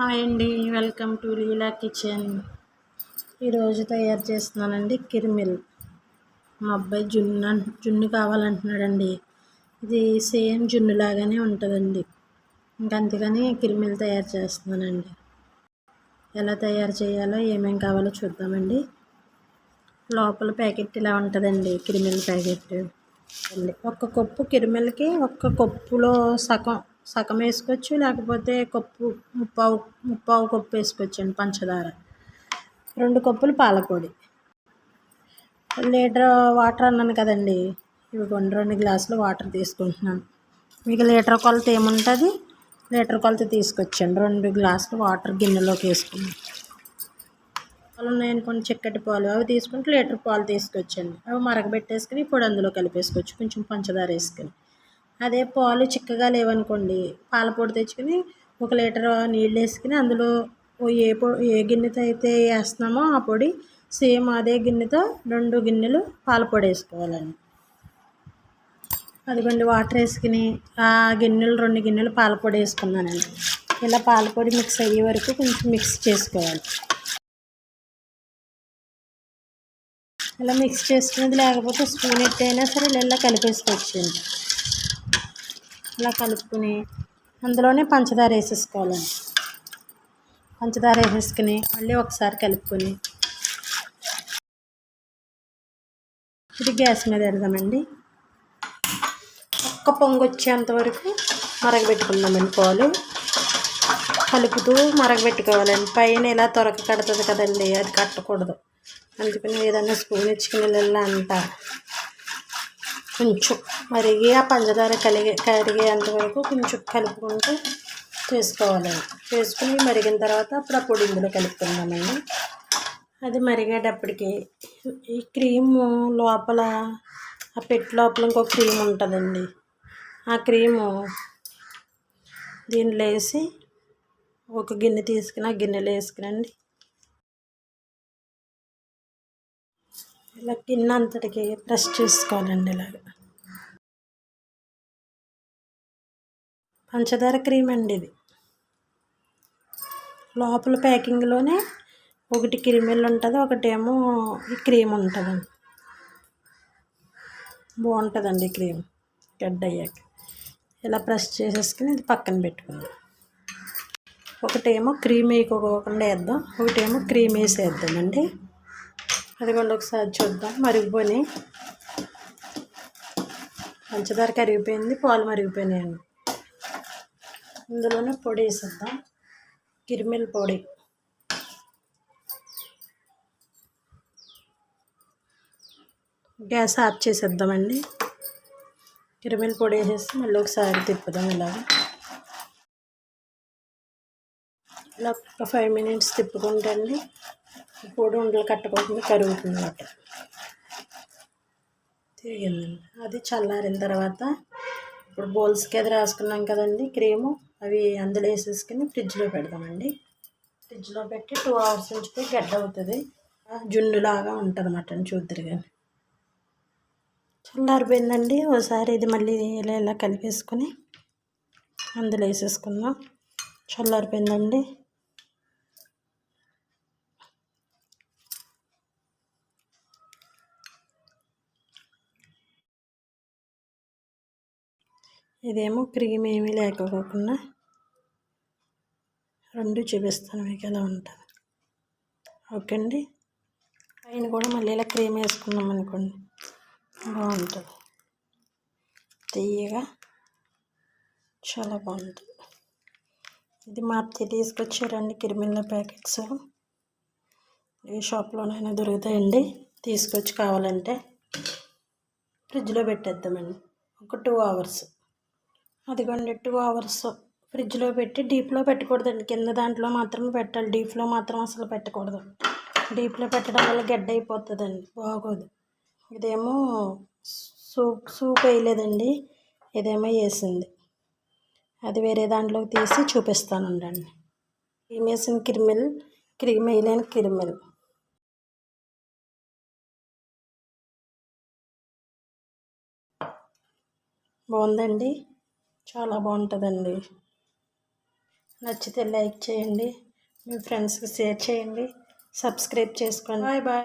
Hi అండి welcome to Leela kitchen. ఈరోజు తయారు చేస్తున్నానండి కిరిమిల్. మా అబ్బాయి జున్ను జున్ను కావాలంటున్నాడండి. ఇది సేమ్ జున్ను లాగానే ఉంటుందండి. ఇంక అందుకని కిరిమిల్ తయారు చేస్తున్నానండి. ఎలా తయారు చేయాలో ఏమేమి కావాలో చూద్దామండి. లోపల ప్యాకెట్ ఇలా ఉంటుందండి కిరిమిల్ ప్యాకెట్. ఒక్క కప్పు కిరిమిల్కి ఒక్క కప్పులో సగం సగం వేసుకోవచ్చు లేకపోతే కప్పు ముప్పావు ముప్పావు కప్పు వేసుకోవచ్చండి పంచదార. రెండు కప్పులు పాలపొడి లీటర్ వాటర్ అన్నాను కదండి ఇవి రెండు రెండు గ్లాసులు వాటర్ తీసుకుంటున్నాను. మీకు లీటర్ కొలత ఏముంటుంది? లీటర్ కొలత తీసుకొచ్చాను రెండు గ్లాసులు వాటర్ గిన్నెలోకి వేసుకున్నాను పాలు ఉన్నాయనుకోండి చిక్కటి పాలు అవి తీసుకుంటే లీటర్ పాలు తీసుకొచ్చండి. అవి మరగబెట్టేసుకుని పొడి అందులో కలిపేసుకోవచ్చు కొంచెం పంచదార వేసుకొని. అదే పాలు చిక్కగా లేవనుకోండి పాల పొడి తెచ్చుకుని ఒక లీటర్ నీళ్ళు వేసుకుని అందులో ఏ పొ ఏ గిన్నెతో అయితే వేస్తున్నామో ఆ పొడి సేమ్ అదే గిన్నెతో రెండు గిన్నెలు పాల పొడి వేసుకోవాలండి. అదిగోండి వాటర్ వేసుకుని ఆ గిన్నెలు రెండు గిన్నెలు పాల పొడి వేసుకున్నానండి. ఇలా పాల పొడి మిక్స్ అయ్యే వరకు కొంచెం మిక్స్ చేసుకోవాలి. ఇలా మిక్స్ చేసుకునేది లేకపోతే స్పూన్ ఎట్టయినా సరే ఇలా కలిపేసుకోవచ్చండి. ఇలా కలుపుకుని అందులోనే పంచదార వేసేసుకోవాలండి పంచదార వేసేసుకుని మళ్ళీ ఒకసారి కలుపుకొని ఇది గ్యాస్ మీద పెడదామండి ఒక్క పొంగు వచ్చేంత వరకు మరగబెట్టుకుందామండి పాలు. కలుపుతూ మరగబెట్టుకోవాలండి. పైన ఇలా తొరక కడుతుంది కదండి అది కట్టకూడదు. అందుకని ఏదైనా స్పూన్ ఇచ్చుకుని అంతా కొంచెం మరిగి ఆ పంచదార కలిగే కరిగేంత వరకు కొంచెం కలుపుకుంటూ చేసుకోవాలండి చేసుకుని మరిగిన తర్వాత అప్పుడు ఆ పొడి ఇందులో కలుపుకుందామండి. అది మరిగేటప్పటికి ఈ క్రీము లోపల ఆ పెట్టి లోపల ఇంకో క్రీమ్ ఉంటుందండి. ఆ క్రీము దీనిలో వేసి ఒక గిన్నె తీసుకుని ఆ గిన్నెలో వేసుకునండి ఇలా గిన్నె అంతటికి ప్రెస్ చేసుకోవాలండి ఇలాగ. పంచదార క్రీమ్ అండి ఇది. లోపల ప్యాకింగ్లోనే ఒకటి క్రిమిల్ ఉంటుంది ఒకటేమో ఈ క్రీమ్ ఉంటుందండి బాగుంటుందండి క్రీమ్. గడ్డ అయ్యాక. ఇలా ప్రెస్ చేసేసుకుని ఇది పక్కన పెట్టుకుందాం. ఒకటేమో క్రీమ్ వేయకోకుండా వేద్దాం ఒకటేమో క్రీమ్ వేసి వేద్దామండి అదిగోండి ఒకసారి చూద్దాం మరిగిపోయి పంచదార కరిగిపోయింది పాలు మరిగిపోయినాయండి. ఇందులోనే పొడి వేసేద్దాం. కిరిమిల్ పొడి. Gas off చేసేద్దామండి. కిరిమిల్ పొడి వేసేసి మళ్ళీ ఒకసారి తిప్పుదాం ఇలాగ. ఇలా ఒక ఫైవ్ మినిట్స్ తిప్పుకుంటే అండి పొడి ఉండలు కట్టకుండా కరుగుతుంది అన్నమాట తిరిగిందండి. అది చల్లారిన తర్వాత ఇప్పుడు బౌల్స్కి అది రాసుకున్నాం కదండి క్రీము. అవి అందులో వేసేసుకుని ఫ్రిడ్జ్లో పెడతామండి. ఫ్రిడ్జ్లో పెట్టి టూ అవర్స్ ఉంచితే గడ్డ అవుతుంది. జున్నులాగా ఉంటుంది అన్నమాట చూద్దరు కానీ. చల్లారిపోయిందండి. ఒకసారి ఇది మళ్ళీ ఇలా ఇలా కలిపేసుకొని అందులో వేసేసుకుందాం. చల్లారిపోయిందండి. ఇదేమో క్రీమ్ ఏమీ లేకపోకుండా రెండు చూపిస్తాను మీకు ఎలా ఉంటుంది. ఓకే అండి? పైన కూడా మళ్ళీ ఇలా క్రీమ్ వేసుకున్నాం అనుకోండి. బాగుంటుంది. తీయగా చాలా బాగుంటుంది. ఇది మా అత్త తీసుకొచ్చారండి కిరిమిల్ల ప్యాకెట్స్ ఏ షాప్లోనైనా దొరుకుతాయండి. తీసుకొచ్చి కావాలంటే ఫ్రిడ్జ్లో పెట్టేద్దామండి. ఒక టూ అవర్స్. అదిగోండి టూ అవర్స్ ఫ్రిడ్జ్లో పెట్టి డీప్లో పెట్టకూడదండి. కింద దాంట్లో మాత్రమే పెట్టాలి. డీప్లో మాత్రం అసలు పెట్టకూడదు. డీప్లో పెట్టడం వల్ల గడ్డ అయిపోతుందండి. బాగోదు. ఇదేమో సూప్ సూప్ వేయలేదండి. ఇదేమో వేసింది. అది వేరే దాంట్లోకి తీసి చూపిస్తానండి క్రీమ్ వేసిన కిరిమిల్ క్రీమ్ వేయలేని కిరిమిల్. బాగుందండి? చాలా బాగుంటుందండి. నచ్చితే లైక్ చేయండి. మీ ఫ్రెండ్స్కి షేర్ చేయండి. సబ్స్క్రైబ్ చేసుకోండి. Bye bye.